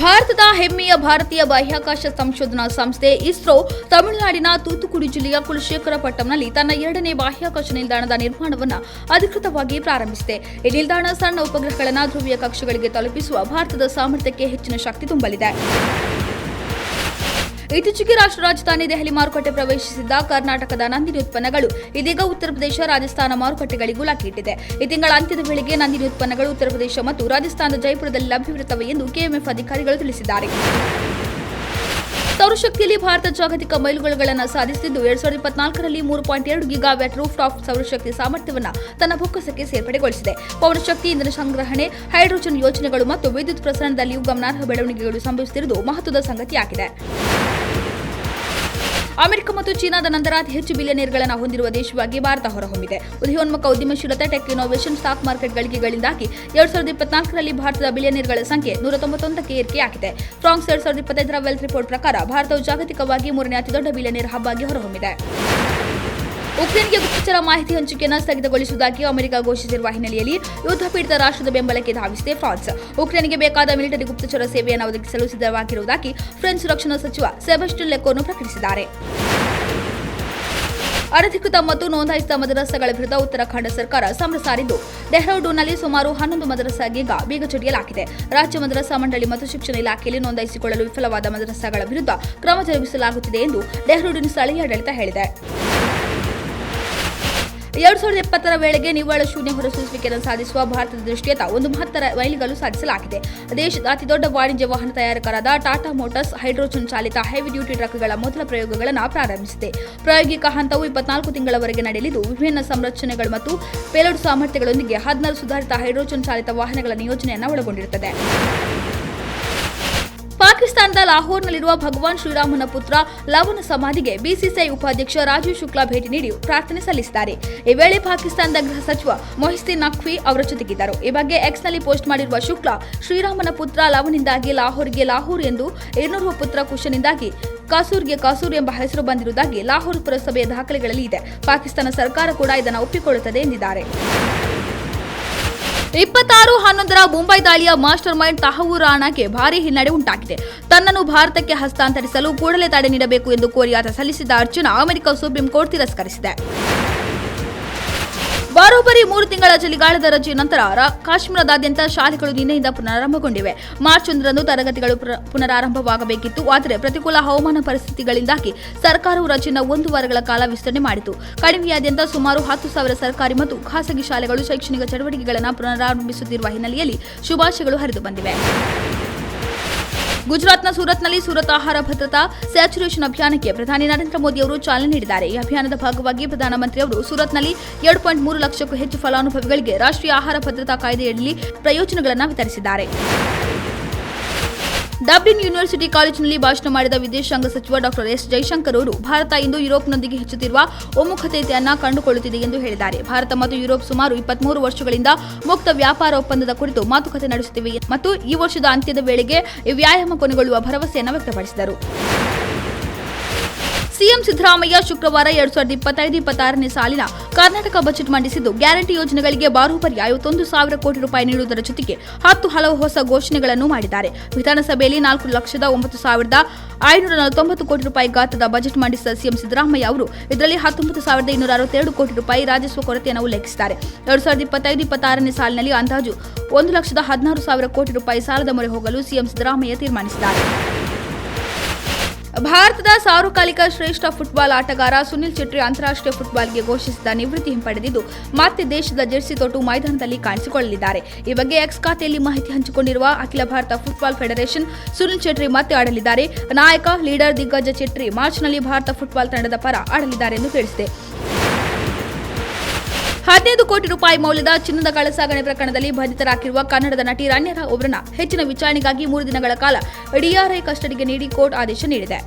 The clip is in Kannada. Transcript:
ಭಾರತದ ಹೆಮ್ಮೆಯ ಭಾರತೀಯ ಬಾಹ್ಯಾಕಾಶ ಸಂಶೋಧನಾ ಸಂಸ್ಥೆ ಇಸ್ರೋ ತಮಿಳುನಾಡಿನ ತೂತುಕುಡಿ ಜಿಲ್ಲೆಯ ಕುಲಶೇಖರಪಟ್ಟಂನಲ್ಲಿ ತನ್ನ ಎರಡನೇ ಬಾಹ್ಯಾಕಾಶ ನಿಲ್ದಾಣದ ನಿರ್ಮಾಣವನ್ನು ಅಧಿಕೃತವಾಗಿ ಪ್ರಾರಂಭಿಸಿದೆ. ಈ ನಿಲ್ದಾಣ ಸಣ್ಣ ಉಪಗ್ರಹಗಳನ್ನು ಧ್ರುವೀಯ ಕಕ್ಷೆಗಳಿಗೆ ತಲುಪಿಸುವ ಭಾರತದ ಸಾಮರ್ಥ್ಯಕ್ಕೆ ಹೆಚ್ಚಿನ ಶಕ್ತಿ ತುಂಬಲಿದೆ. ಇತ್ತೀಚೆಗೆ ರಾಷ್ಟ್ರ ರಾಜಧಾನಿ ದೆಹಲಿ ಮಾರುಕಟ್ಟೆ ಪ್ರವೇಶಿಸಿದ್ದ ಕರ್ನಾಟಕದ ನಂದಿನಿ ಉತ್ಪನ್ನಗಳು, ಇದೀಗ ಉತ್ತರ ಪ್ರದೇಶ, ರಾಜಸ್ಥಾನ ಮಾರುಕಟ್ಟೆಗಳಿಗೂ ಲಕ್ಕಿಟ್ಟಿದೆ ಈ ತಿಂಗಳ ಅಂತ್ಯದ ವೇಳೆಗೆ ನಂದಿನಿ ಉತ್ಪನ್ನಗಳು ಉತ್ತರ ಪ್ರದೇಶ ಮತ್ತು ರಾಜಸ್ಥಾನದ ಜೈಪುರದಲ್ಲಿ ಲಭ್ಯವಿರುತ್ತವೆ ಎಂದು ಕೆಎಂಎಫ್ ಅಧಿಕಾರಿಗಳು ತಿಳಿಸಿದ್ದಾರೆ. ಸೌರಶಕ್ತಿಯಲ್ಲಿ ಭಾರತ ಜಾಗತಿಕ ಮೈಲುಗಲ್ಲುಗಳನ್ನು ಸಾಧಿಸಿದ್ದು ಎರಡ್ ಸಾವಿರದ ಇಪ್ಪತ್ನಾಲ್ಕರಲ್ಲಿ ಮೂರು ಪಾಯಿಂಟ್ ಎರಡು ಗಿಗಾವ್ಯಾಟ್ ರೂಫ್ ಟಾಪ್ ಸೌರಶಕ್ತಿ ಸಾಮರ್ಥ್ಯವನ್ನು ತನ್ನ ಬೊಕ್ಕಸಕ್ಕೆ ಸೇರ್ಪಡೆಗೊಳಿಸಿದೆ. ಪೌರಶಕ್ತಿ, ಇಂಧನ ಸಂಗ್ರಹಣೆ, ಹೈಡ್ರೋಜನ್ ಯೋಜನೆಗಳು ಮತ್ತು ವಿದ್ಯುತ್ ಪ್ರಸರಣದಲ್ಲಿಯೂ ಗಮನಾರ್ಹ ಬೆಳವಣಿಗೆಗಳು ಸಂಭವಿಸುತ್ತಿರುವುದು ಮಹತ್ವದ ಸಂಗತಿಯಾಗಿದೆ. ಅಮೆರಿಕ ಮತ್ತು ಚೀನಾದ ನಂತರ ಅತಿ ಹೆಚ್ಚು ಬಿಲಿಯನೇರ್ಗಳನ್ನು ಹೊಂದಿರುವ ದೇಶವಾಗಿ ಭಾರತ ಹೊರಹೊಮ್ಮಿದೆ. ಉದಯೋನ್ಮುಖ ಉದ್ಯಮಶೀಲತೆ ಟೆಕ್ ಇನೋವೇಷನ್ ಸ್ಟಾಕ್ ಮಾರ್ಕೆಟ್ ಗಳಿಕೆಗಳಿಂದಾಗಿ ಎರಡ್ ಸಾವಿರದ ಇಪ್ಪತ್ನಾಲ್ಕರಲ್ಲಿ ಭಾರತದ ಬಿಲಿಯನೇರ್ಗಳ ಸಂಖ್ಯೆ ನೂರ ತೊಂಬತ್ತೊಂದಕ್ಕೆ ಏರಿಕೆಯಾಗಿದೆ ಫ್ರಾನ್ಸ್ ಎರಡ್ ಸಾವಿರದ ಇಪ್ಪತ್ತೈದರ ವೆಲ್ತ್ ರಿಪೋರ್ಟ್ ಪ್ರಕಾರ ಭಾರತವು ಜಾಗತಿಕವಾಗಿ ಮೂರನೇ ಅತಿದೊಡ್ಡ ಬಿಲಿಯನೇರ್ ಹಬ್ ಆಗಿ ಹೊರಹೊಮ್ಮಿದೆ. ಉಕ್ರೇನ್ಗೆ ಗುಪ್ತಚರ ಮಾಹಿತಿ ಹಂಚಿಕೆಯನ್ನು ಸ್ಥಗಿತಗೊಳಿಸುವುದಾಗಿ ಅಮೆರಿಕ ಘೋಷಿಸಿರುವ ಹಿನ್ನೆಲೆಯಲ್ಲಿ ಯುದ್ಧ ಪೀಡಿತ ರಾಷ್ಟ್ರದ ಬೆಂಬಲಕ್ಕೆ ಧಾವಿಸಿದೆ ಫ್ರಾನ್ಸ್. ಉಕ್ರೇನ್ಗೆ ಬೇಕಾದ ಮಿಲಿಟರಿ ಗುಪ್ತಚರ ಸೇವೆಯನ್ನು ಒದಗಿಸಲು ಸಿದ್ಧವಾಗಿರುವುದಾಗಿ ಫ್ರೆಂಚ್ ರಕ್ಷಣಾ ಸಚಿವ ಸೆಬೆಸ್ಟಿನ್ ಲೆಕೋನು ಪ್ರಕಟಿಸಿದ್ದಾರೆ. ಅನಧಿಕೃತ ಮತ್ತು ನೋಂದಾಯಿತ ಮದರಸಗಳ ವಿರುದ್ಧ ಉತ್ತರಾಖಂಡ ಸರ್ಕಾರ ಸಮರ ಸಾರಿದ್ದು, ಡೆಹ್ರಾಡೂನ್ನಲ್ಲಿ ಸುಮಾರು ಹನ್ನೊಂದು ಮದರಸಾಗೀಗ ಬೀಗ ಜಡಿಯಲಾಗಿದೆ ರಾಜ್ಯ ಮದರಸಾ ಮಂಡಳಿ ಮತ್ತು ಶಿಕ್ಷಣ ಇಲಾಖೆಯಲ್ಲಿ ನೋಂದಾಯಿಸಿಕೊಳ್ಳಲು ವಿಫಲವಾದ ಮದರಸಾಗಳ ವಿರುದ್ಧ ಕ್ರಮ ಜರುಗಿಸಲಾಗುತ್ತಿದೆ ಎಂದು ಡೆಹ್ರಾಡೂನ್ ಸ್ಥಳೀಯ ಆಡಳಿತ ಹೇಳಿದೆ. ಎರಡ್ ಸಾವಿರದ ಎಪ್ಪತ್ತರ ವೇಳೆಗೆ ನಿವ್ವಳ ಶೂನ್ಯ ಹೊರಸೂಸುವಿಕೆಯನ್ನು ಸಾಧಿಸುವ ಭಾರತದ ದೃಷ್ಟಿಯತ್ತ ಒಂದು ಮಹತ್ತರ ಮೈಲಿಗಲ್ಲು ಸಾಧಿಸಲಾಗಿದೆ. ದೇಶದ ಅತಿದೊಡ್ಡ ವಾಣಿಜ್ಯ ವಾಹನ ತಯಾರಕರಾದ ಟಾಟಾ ಮೋಟರ್ಸ್, ಹೈಡ್ರೋಜನ್ ಚಾಲಿತ ಹೆವಿ ಡ್ಯೂಟಿ ಟ್ರಕ್ಗಳ ಮೊದಲ ಪ್ರಯೋಗಗಳನ್ನು ಪ್ರಾರಂಭಿಸಿದೆ. ಪ್ರಾಯೋಗಿಕ ಹಂತವು ಇಪ್ಪತ್ನಾಲ್ಕು ತಿಂಗಳವರೆಗೆ ನಡೆಯಲಿದ್ದು, ವಿಭಿನ್ನ ಸಂರಚನೆಗಳು ಮತ್ತು ಪೇಲೋಡ್ ಸಾಮರ್ಥ್ಯಗಳೊಂದಿಗೆ ಹದಿನಾರು ಸುಧಾರಿತ ಹೈಡ್ರೋಜನ್ ಚಾಲಿತ ವಾಹನಗಳ ನಿಯೋಜನೆಯನ್ನು ಒಳಗೊಂಡಿರುತ್ತದೆ. ಪಾಕಿಸ್ತಾನದ ಲಾಹೋರ್ನಲ್ಲಿರುವ ಭಗವಾನ್ ಶ್ರೀರಾಮನ ಪುತ್ರ ಲವನ ಸಮಾಧಿಗೆ ಬಿಸಿಸಿಐ ಉಪಾಧ್ಯಕ್ಷ ರಾಜೀವ್ ಶುಕ್ಲಾ ಭೇಟಿ ನೀಡಿ ಪ್ರಾರ್ಥನೆ ಸಲ್ಲಿಸಿದ್ದಾರೆ. ಈ ವೇಳೆ ಪಾಕಿಸ್ತಾನದ ಗೃಹ ಸಚಿವ ಮೊಹಿಸ್ತೀನ್ ನಖ್ವಿ ಅವರ ಜೊತೆಗಿದ್ದರು. ಈ ಬಗ್ಗೆ ಎಕ್ಸ್ನಲ್ಲಿ ಪೋಸ್ಟ್ ಮಾಡಿರುವ ಶುಕ್ಲಾ, ಶ್ರೀರಾಮನ ಪುತ್ರ ಲವನಿಂದಾಗಿ ಲಾಹೋರ್ಗೆ ಲಾಹೋರ್ ಎಂದು ಇನ್ನೋರ್ವ ಪುತ್ರ ಕುಶನಿಂದಾಗಿ ಕಾಸೂರ್ಗೆ ಕಾಸೂರ್ ಎಂಬ ಹೆಸರು ಬಂದಿರುವುದಾಗಿ ಲಾಹೋರ್ ಪುರಸಭೆಯ ದಾಖಲೆಗಳಲ್ಲಿ ಇದೆ. ಪಾಕಿಸ್ತಾನ ಸರ್ಕಾರ ಕೂಡ ಇದನ್ನು ಒಪ್ಪಿಕೊಳ್ಳುತ್ತದೆ ಎಂದಿದ್ದಾರೆ. ಇಪ್ಪತ್ತಾರು ಹನ್ನೊಂದರ ಮುಂಬೈ ದಾಳಿಯ ಮಾಸ್ಟರ್ ಮೈಂಡ್ ತಹವೂರ್ ರಾಣಾಗೆ ಭಾರೀ ಹಿನ್ನಡೆ ಉಂಟಾಗಿದೆ. ತನ್ನನ್ನು ಭಾರತಕ್ಕೆ ಹಸ್ತಾಂತರಿಸಲು ಕೂಡಲೇ ತಡೆ ನೀಡಬೇಕು ಎಂದು ಕೋರಿ ಆತ ಅರ್ಜಿನ ಅಮೆರಿಕ ಸುಪ್ರೀಂ ಕೋರ್ಟ್ ತಿರಸ್ಕರಿಸಿದೆ. ಬರೋಬ್ಬರಿ ಮೂರು ತಿಂಗಳ ಚಳಿಗಾಲದ ರಜೆ ನಂತರ ಕಾಶ್ಮೀರದಾದ್ಯಂತ ಶಾಲೆಗಳು ನಿನ್ನೆಯಿಂದ ಪುನರಾರಂಭಗೊಂಡಿವೆ. ಮಾರ್ಚ್ ಒಂದರಂದು ತರಗತಿಗಳು ಪುನರಾರಂಭವಾಗಬೇಕಿತ್ತು, ಆದರೆ ಪ್ರತಿಕೂಲ ಹವಾಮಾನ ಪರಿಸ್ಥಿತಿಗಳಿಂದಾಗಿ ಸರ್ಕಾರವು ರಜೆಯನ್ನು ಒಂದು ವಾರಗಳ ಕಾಲ ವಿಸ್ತರಣೆ ಮಾಡಿತು. ಕಣಿವೆಯಾದ್ಯಂತ ಸುಮಾರು ಹತ್ತು ಸಾವಿರ ಸರ್ಕಾರಿ ಮತ್ತು ಖಾಸಗಿ ಶಾಲೆಗಳು ಶೈಕ್ಷಣಿಕ ಚಟುವಟಿಕೆಗಳನ್ನು ಪುನರಾರಂಭಿಸುತ್ತಿರುವ ಹಿನ್ನೆಲೆಯಲ್ಲಿ ಶುಭಾಶಯಗಳು ಹರಿದು ಬಂದಿವೆ. ಗುಜರಾತ್ನ ಸೂರತ್ನಲ್ಲಿ ಸೂರತ್ ಆಹಾರ ಭದ್ರತಾ ಸ್ಯಾಚುರೇಷನ್ ಅಭಿಯಾನಕ್ಕೆ ಪ್ರಧಾನಿ ನರೇಂದ್ರ ಮೋದಿ ಅವರು ಚಾಲನೆ ನೀಡಿದ್ದಾರೆ. ಈ ಅಭಿಯಾನದ ಭಾಗವಾಗಿ ಪ್ರಧಾನಮಂತ್ರಿ ಅವರು ಸೂರತ್ನಲ್ಲಿ ಎರಡು ಪಾಯಿಂಟ್ ಮೂರು ಲಕ್ಷಕ್ಕೂ ಹೆಚ್ಚು ಫಲಾನುಭವಿಗಳಿಗೆ ರಾಷ್ಟ್ರೀಯ ಆಹಾರ ಭದ್ರತಾ ಕಾಯ್ದೆಯಡಿಯಲ್ಲಿ ಪ್ರಯೋಜನಗಳನ್ನು ವಿತರಿಸಿದ್ದಾರೆ. ಡಬ್ಲಿನ್ ಯೂನಿವರ್ಸಿಟಿ ಕಾಲೇಜಿನಲ್ಲಿ ಭಾಷಣ ಮಾಡಿದ ವಿದೇಶಾಂಗ ಸಚಿವ ಡಾಕ್ಟರ್ ಎಸ್ ಜೈಶಂಕರ್ ಅವರು, ಭಾರತ ಇಂದು ಯುರೋಪ್ನೊಂದಿಗೆ ಹೆಚ್ಚುತ್ತಿರುವ ಒಮ್ಮುಖತೆಯನ್ನು ಕಂಡುಕೊಳ್ಳುತ್ತಿದೆ ಎಂದು ಹೇಳಿದ್ದಾರೆ. ಭಾರತ ಮತ್ತು ಯುರೋಪ್ ಸುಮಾರು ಇಪ್ಪತ್ಮೂರು ವರ್ಷಗಳಿಂದ ಮುಕ್ತ ವ್ಯಾಪಾರ ಒಪ್ಪಂದದ ಕುರಿತು ಮಾತುಕತೆ ನಡೆಸುತ್ತಿವೆ ಮತ್ತು ಈ ವರ್ಷದ ಅಂತ್ಯದ ವೇಳೆಗೆ ವ್ಯಾಯಾಮ ಕೊನೆಗೊಳ್ಳುವ ಭರವಸೆಯನ್ನು ವ್ಯಕ್ತಪಡಿಸಿದರು. ಸಿಎಂ ಸಿದ್ದರಾಮಯ್ಯ ಶುಕ್ರವಾರ ಎರಡ್ ಸಾವಿರದ ಇಪ್ಪತ್ತೈದು, ಇಪ್ಪತ್ತಾರನೇ ಸಾಲಿನ ಕರ್ನಾಟಕ ಬಜೆಟ್ ಮಂಡಿಸಿದ್ದು, ಗ್ಯಾರಂಟಿ ಯೋಜನೆಗಳಿಗೆ ಬಾರೋಬರಿ ಐವತ್ತೊಂದು ಸಾವಿರ ಕೋಟಿ ರೂಪಾಯಿ ನೀಡುವುದರ ಜೊತೆಗೆ ಹತ್ತು ಹಲವು ಹೊಸ ಘೋಷಣೆಗಳನ್ನು ಮಾಡಿದ್ದಾರೆ. ವಿಧಾನಸಭೆಯಲ್ಲಿ ನಾಲ್ಕು ಲಕ್ಷದ ಒಂಬತ್ತು ಸಾವಿರದ ಐನೂರ ನಲವತ್ತೊಂಬತ್ತು ಕೋಟಿ ರೂಪಾಯಿ ಗಾತ್ರದ ಬಜೆಟ್ ಮಂಡಿಸಿದ ಸಿಎಂ ಸಿದ್ದರಾಮಯ್ಯ ಅವರು, ಇದರಲ್ಲಿ ಹತ್ತೊಂಬತ್ತು ಸಾವಿರದ ಇನ್ನೂರ ಅರವತ್ತೆರಡು ಕೋಟಿ ರೂಪಾಯಿ ರಾಜಸ್ವ ಕೊರತೆಯನ್ನು ಉಲ್ಲೇಖಿಸಿದ್ದಾರೆ. ಎರಡ್ ಸಾವಿರದ ಇಪ್ಪತ್ತೈದು, ಇಪ್ಪತ್ತಾರನೇ ಸಾಲಿನಲ್ಲಿ ಅಂದಾಜು ಒಂದು ಲಕ್ಷದ ಹದಿನಾರು ಸಾವಿರ ಕೋಟಿ ರೂಪಾಯಿ ಸಾಲದ ಮೊರೆ ಹೋಗಲು ಸಿಎಂ ಸಿದ್ದರಾಮಯ್ಯ ತೀರ್ಮಾನಿಸಿದ್ದಾರೆ. ಭಾರತದ ಸಾರ್ವಕಾಲಿಕ ಶ್ರೇಷ್ಠ ಫುಟ್ಬಾಲ್ ಆಟಗಾರ ಸುನಿಲ್ ಚೆಟ್ರಿ ಅಂತಾರಾಷ್ಟ್ರೀಯ ಫುಟ್ಬಾಲ್ಗೆ ಘೋಷಿಸಿದ ನಿವೃತ್ತಿ ಹಿಂಪಡೆದಿದ್ದು, ಮತ್ತೆ ದೇಶದ ಜೆರ್ಸಿ ತೊಟ್ಟು ಮೈದಾನದಲ್ಲಿ ಕಾಣಿಸಿಕೊಳ್ಳಲಿದ್ದಾರೆ. ಈ ಬಗ್ಗೆ ಎಕ್ಸ್ ಖಾತೆಯಲ್ಲಿ ಮಾಹಿತಿ ಹಂಚಿಕೊಂಡಿರುವ ಅಖಿಲ ಭಾರತ ಫುಟ್ಬಾಲ್ ಫೆಡರೇಷನ್, ಸುನಿಲ್ ಚೆಟ್ರಿ ಮತ್ತೆ ಆಡಲಿದ್ದಾರೆ. ನಾಯಕ, ಲೀಡರ್ ದಿಗ್ಗಜ ಚೆಟ್ರಿ ಮಾರ್ಚ್ನಲ್ಲಿ ಭಾರತ ಫುಟ್ಬಾಲ್ ತಂಡದ ಪರ ಆಡಲಿದ್ದಾರೆ ಎಂದು ತಿಳಿಸಿದೆ. ಹದಿನೈದು ಕೋಟಿ ರೂಪಾಯಿ ಮೌಲ್ಯದ ಚಿನ್ನದ ಕಳಸಾಗಣೆ ಪ್ರಕರಣದಲ್ಲಿ ಬಂಧಿತರಾಗಿರುವ ಕನ್ನಡದ ನಟಿ ರಾಣ್ಯರಾವ್ ಅವರನ್ನ ಹೆಚ್ಚಿನ ವಿಚಾರಣೆಗಾಗಿ ಮೂರು ದಿನಗಳ ಕಾಲ ಡಿಆರ್ಐ ಕಸ್ಟಡಿಗೆ ನೀಡಿ ಕೋರ್ಟ್ ಆದೇಶ ನೀಡಿದೆ.